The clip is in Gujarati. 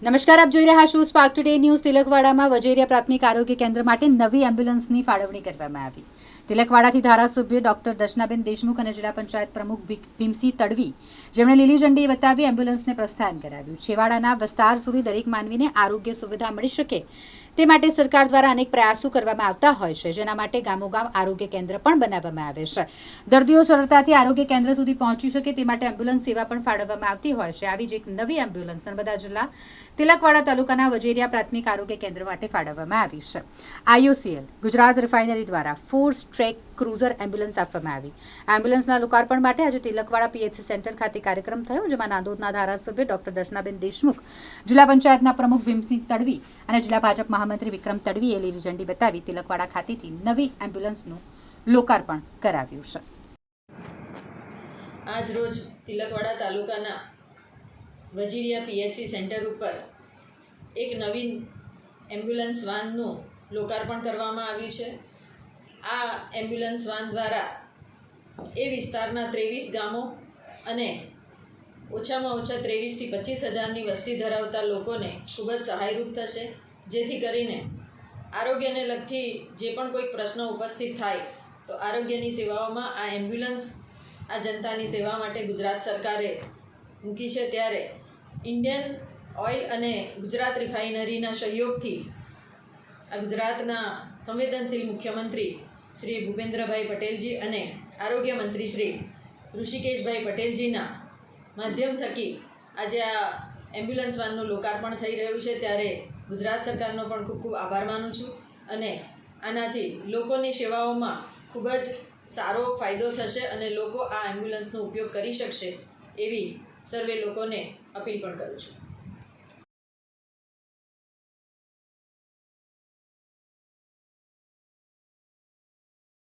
નમસ્કાર, આપ જોઈ રહ્યા છો સ્પાર્ક ટુડે ન્યૂઝ તિલકવાડામાં વજેરિયા પ્રાથમિક આરોગ્ય કેન્દ્ર માટે નવી એમ્બ્યુલન્સની ફાળવણી કરવામાં આવી. તિલકવાડાથી ધારાસભ્ય ડોક્ટર દર્શનાબેન દેશમુખ અને જિલ્લા પંચાયત પ્રમુખ ભીમસિંહ તડવી જેમણે લીલી ઝંડી બતાવી એમ્બ્યુલન્સને પ્રસ્થાન કરાવ્યું. છેવાડાના વિસ્તાર સુધી દરેક માનવીને આરોગ્ય સુવિધા મળી શકે તે માટે સરકાર દ્વારા અનેક પ્રયાસો કરવામાં આવતા હોય છે, જેના માટે ગામોગામ આરોગ્ય કેન્દ્ર પણ બનાવવામાં આવે છે. દર્દીઓ સરળતાથી આરોગ્ય કેન્દ્ર સુધી પહોંચી શકે તે માટે એમ્બ્યુલન્સ સેવા પણ ફાળવવામાં આવતી હોય છે. આવી જ એક નવી એમ્બ્યુલન્સ નર્મદા જિલ્લા, તિલકવાડા તાલુકાના વજેરિયા પ્રાથમિક આરોગ્ય કેન્દ્ર માટે ફાળવવામાં આવી છે. આઈઓસીએલ, ગુજરાત રિફાઇનરી દ્વારા ફોર સ્ટ્રેક ક્રુઝર એમ્બ્યુલન્સ આપવામાં આવી. એમ્બ્યુલન્સના લોકાર્પણ માટે આજે તિલકવાડા પીએચસી સેન્ટર ખાતે કાર્યક્રમ થયો, જેમાં નાંદોદના ધારાસભ્ય ડોક્ટર દર્શનાબેન દેશમુખ, જિલ્લા પંચાયતના પ્રમુખ ભીમસિંહ તડવી અને જિલ્લા ભાજપ મહામંત્રી વિક્રમ તડવીએ લીલી ઝંડી બતાવી તિલકવાડા ખાતેથી નવી એમ્બ્યુલન્સનું લોકાર્પણ કરાવ્યું છે. આજ રોજ તિલકવાડા તાલુકાના વજીરિયા પીએચસી સેન્ટર ઉપર એક નવીન એમ્બ્યુલન્સ વાનનું લોકાર્પણ કરવામાં આવ્યું છે. આ એમ્બ્યુલન્સ વાન દ્વારા એ વિસ્તારના ત્રેવીસ ગામો અને ઓછામાં ઓછા ત્રેવીસથી પચીસ હજારની વસ્તી ધરાવતા લોકોને ખૂબ જ સહાયરૂપ થશે. જેથી કરીને આરોગ્યને લગતી જે પણ કોઈ પ્રશ્ન ઉપસ્થિત થાય, તો આરોગ્યની સેવાઓમાં આ એમ્બ્યુલન્સ, આ જનતાની સેવા માટે ગુજરાત સરકારે મૂકી છે ત્યારે ઇન્ડિયન ઓઇલ અને ગુજરાત રિફાઇનરીના સહયોગથી આ ગુજરાતના સંવેદનશીલ મુખ્યમંત્રી શ્રી ભૂપેન્દ્રભાઈ પટેલજી અને આરોગ્ય મંત્રી શ્રી ઋષિકેશભાઈ પટેલજીના માધ્યમ થકી આજે આ એમ્બ્યુલન્સ વાનનું લોકાર્પણ થઈ રહ્યું છે ત્યારે ગુજરાત સરકારનો પણ ખૂબ ખૂબ આભાર માનું છું અને આનાથી લોકોની સેવાઓમાં ખૂબ જ સારો ફાયદો થશે અને લોકો આ એમ્બ્યુલન્સનો ઉપયોગ કરી શકશે એવી સર્વે લોકોને અપીલ પણ કરું છું.